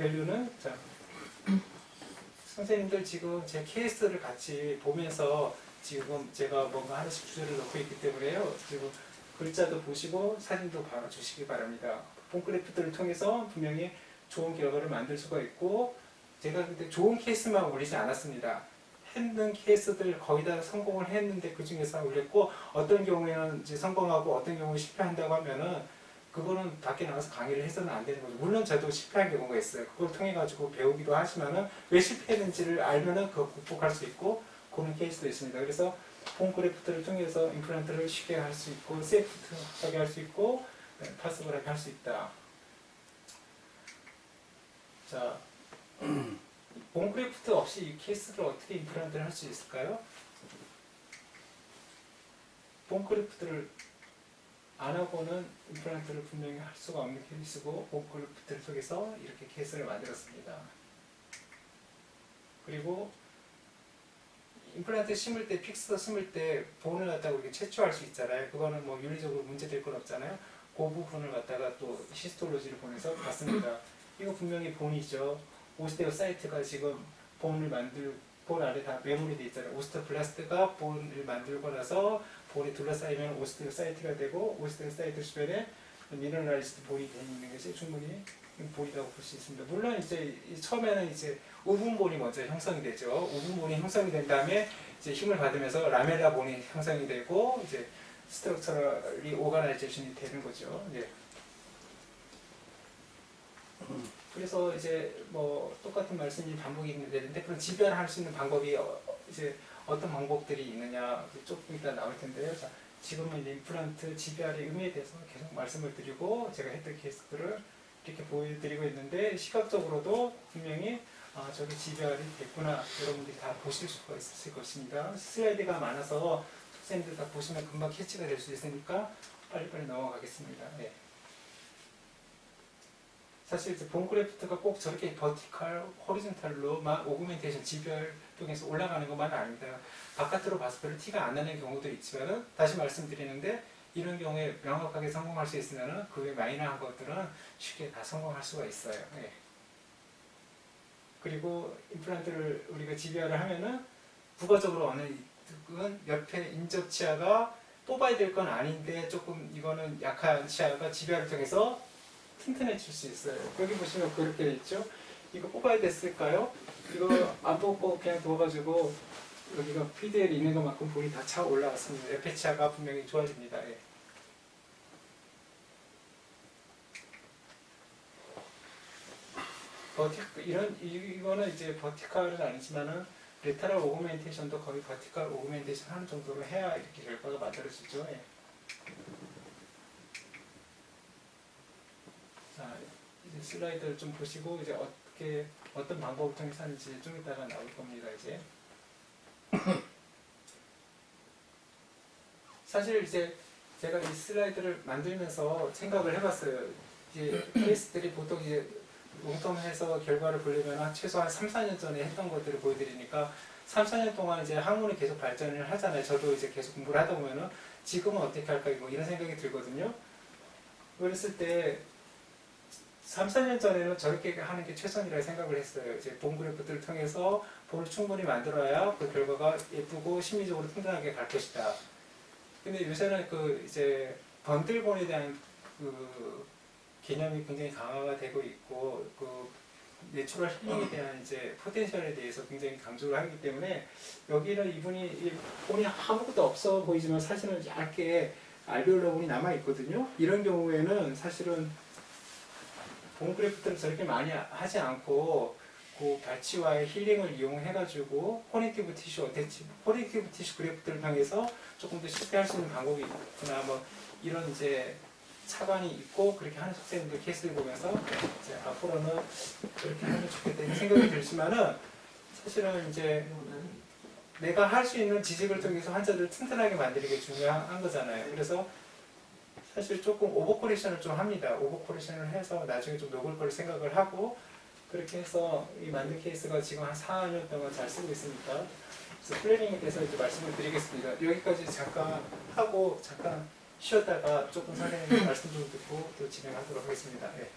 밸류는 자, 선생님들 지금 제 케이스를 같이 보면서 지금 제가 뭔가 하나씩 주제를 넣고 있기 때문에요. 지금 글자도 보시고 사진도 봐 주시기 바랍니다. 폰크래프트를 통해서 분명히 좋은 결과를 만들 수가 있고 제가 그때 좋은 케이스만 올리지 않았습니다. 했는 케이스들 거의 다 성공을 했는데 그 중에서 올렸고 어떤 경우에는 이제 성공하고 어떤 경우에 실패한다고 하면은 그거는 밖에 나가서 강의를 해서는 안 되는 거죠. 물론 저도 실패한 경우가 있어요. 그걸 통해 가지고 배우기도 하지만은 왜 실패했는지를 알면은 그거 극복할 수 있고 그런 케이스도 있습니다. 그래서 폼크래프트를 통해서 임플란트를 쉽게 할 수 있고 세이프트하게 할 수 있고 네, 파스블하게 할 수 있다. 자, 폼크래프트 없이 이 케이스를 어떻게 임플란트를 할 수 있을까요? 폼크래프트를 안 하고는 임플란트를 분명히 할 수가 없는 케이스고 폼크래프트를 통해서 이렇게 케이스를 만들었습니다. 그리고 임플란트 심을 때 픽스 심을 때 본을 갖다가 이렇게 채취할 수 있잖아요. 그거는 뭐 윤리적으로 문제될 건 없잖아요. 그 부분을 갖다가 또 히스톨로지를 보내서 봤습니다. 이거 분명히 본이죠. 오스테오 사이트가 지금 본을 만들 본 안에 다 메모리 돼 있잖아요. 오스테오블라스트가 본을 만들고 나서 본이 둘러싸이면 오스테오 사이트가 되고 오스테오 사이트 주변에 미너랄리스트 본이 돼 있는 것이 충분히 본이라고 볼 수 있습니다. 물론 이제 이 처음에는 이제 우분본이 먼저 형성이 되죠. 우분본이 형성이 된 다음에 이제 힘을 받으면서 라멜라 본이 형성이 되고 이제 스트럭처럴이 오가나이제이션이 되는 거죠. 이제 그래서 이제 뭐 똑같은 말씀이 반복이 되는데 그런 지변할 수 있는 방법이 어, 이제 어떤 방법들이 있느냐 조금 이따 나올 텐데요. 자, 지금은 임플란트 지변의 의미에 대해서 계속 말씀을 드리고 제가 했던 케이스들을 이렇게 보여드리고 있는데 시각적으로도 분명히 아, 저기 지별이 됐구나 여러분들이 다 보실 수가 있을 것입니다. 슬라이드가 많아서 학생들 다 보시면 금방 캐치가 될 수 있으니까 빨리빨리 넘어가겠습니다. 네. 사실 본크래프트가 꼭 저렇게 버티컬, 호리젠탈로만 오그멘테이션 지별 통해서 올라가는 것만 아닙니다. 바깥으로 봐서 별로 티가 안 나는 경우도 있지만은 다시 말씀드리는데 이런 경우에 명확하게 성공할 수 있으면은 그외 마이너한 것들은 쉽게 다 성공할 수가 있어요. 예. 그리고 임플란트를 우리가 지배를 하면은 부가적으로 어느 은 옆에 인접 치아가 뽑아야 될 건 아닌데 조금 이거는 약한 치아가 지배를 통해서 튼튼해질 수 있어요. 여기 보시면 그렇게 돼 있죠. 이거 뽑아야 됐을까요? 이거 안 뽑고 그냥 두어가지고 여기가 PDL 있는 것만큼 볼이 다 차 올라왔습니다. 옆에 치아가 분명히 좋아집니다. 예. 버티 이런 이- 이거는 이제 버티컬은 아니지만은 레타럴 오그멘테이션도 거의 버티컬 오그멘테이션 하는 정도로 해야 이렇게 결과가 만들어지죠. 예. 자 이제 슬라이드를 좀 보시고 이제 어떻게 어떤 방법을 통해서 하는지 좀 이따가 나올 겁니다. 이제 사실 이제 제가 이 슬라이드를 만들면서 생각을 해봤어요. 이제 케이스들이 보통 이제 롱텀해서 결과를 보려면 한 최소한 3, 4년 전에 했던 것들을 보여드리니까 3, 4년 동안 이제 학문이 계속 발전을 하잖아요. 저도 이제 계속 공부를 하다 보면은 지금은 어떻게 할까 뭐 이런 생각이 들거든요. 그랬을 때 3, 4년 전에는 저렇게 하는 게 최선이라고 생각을 했어요. 이제 본 그래프들을 통해서 볼을 충분히 만들어야 그 결과가 예쁘고 심리적으로 튼튼하게 갈 것이다. 근데 요새는 그 이제 번들본에 대한 그 개념이 굉장히 강화가 되고 있고 그 내추럴 힐링에 대한 이제 포텐셜에 대해서 굉장히 강조를 하기 때문에 여기는 이분이 이 본이 아무것도 없어 보이지만 사실은 얇게 알베올러 본이 남아 있거든요. 이런 경우에는 사실은 본 그래프트를 저렇게 많이 하지 않고 그 발치와의 힐링을 이용해가지고 포네티브 티슈 어태치, 포네티브 티슈 그래프트를 통해서 조금 더 실패할 수 있는 방법이 있구나 뭐 이런 이제 차관이 있고 그렇게 하는 학생들 케이스를 보면서 이제 앞으로는 그렇게 하면 좋겠다 이런 생각이 들지만은 사실은 이제 내가 할 수 있는 지식을 통해서 환자들을 튼튼하게 만드는 게 중요한 거잖아요. 그래서 사실 조금 오버코레이션을 좀 합니다. 오버코레이션을 해서 나중에 좀 녹을 걸 생각을 하고 그렇게 해서 이 만든 케이스가 지금 한 4년 동안 잘 쓰고 있으니까 그래서 플래닝에 대해서 이제 말씀을 드리겠습니다. 여기까지 잠깐 하고 잠깐 쉬었다가 조금 선생님 말씀 좀 듣고 또 진행하도록 하겠습니다. 네.